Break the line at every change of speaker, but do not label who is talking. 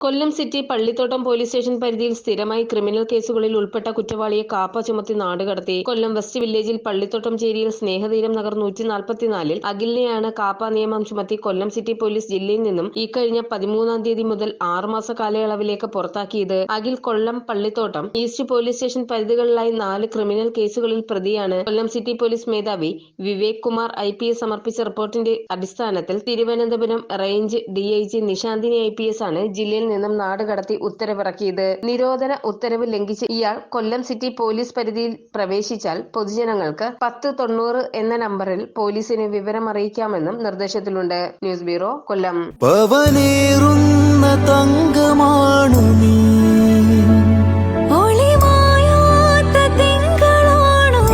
Kollam city Pallithottam police station പരിധിയിൽ സ്ഥിരമായി criminal കേസുകളിൽ ഉൾപ്പെട്ട കുറ്റവാളിയെ കാപ്പ ചുമത്തി നാടുകടത്തി കൊല്ലം വെസ്റ്റ് വില്ലേജിൽ പള്ളിത്തോട്ടം ചേരിയിൽ സ്നേഹതീരം നഗർ നൂറ്റി നാൽപ്പത്തിനാലിൽ അഖിലിനെയാണ് കാപ്പ നിയമം ചുമത്തി കൊല്ലം സിറ്റി പോലീസ് ജില്ലയിൽ നിന്നും ഈ കഴിഞ്ഞ പതിമൂന്നാം തീയതി മുതൽ ആറുമാസ കാലയളവിലേക്ക് പുറത്താക്കിയത്. Akhil Kollam Pallithottam east police station പരിധികളിലായി നാല് ക്രിമിനൽ കേസുകളിൽ പ്രതിയാണ്. കൊല്ലം സിറ്റി പോലീസ് മേധാവി Vivek Kumar I P S സമർപ്പിച്ച റിപ്പോർട്ടിന്റെ അടിസ്ഥാനത്തിൽ Thiruvananthapuram range D I G Nishanthini I P S ആണ് ജില്ലയിൽ നിന്നും നാടുകടത്തി ഉത്തരവിറക്കിയത്. നിരോധന ഉത്തരവ് ലംഘിച്ച് ഇയാൾ കൊല്ലം സിറ്റി പോലീസ് പരിധിയിൽ പ്രവേശിച്ചാൽ പൊതുജനങ്ങൾക്ക് പത്ത് തൊണ്ണൂറ് എന്ന നമ്പറിൽ പോലീസിന് വിവരം അറിയിക്കാമെന്നും നിർദ്ദേശത്തിലുണ്ട്. ന്യൂസ് ബ്യൂറോ കൊല്ലം.
തങ്കമാണു നീ.
ഒളിമായാത്ത തിങ്കളാണോ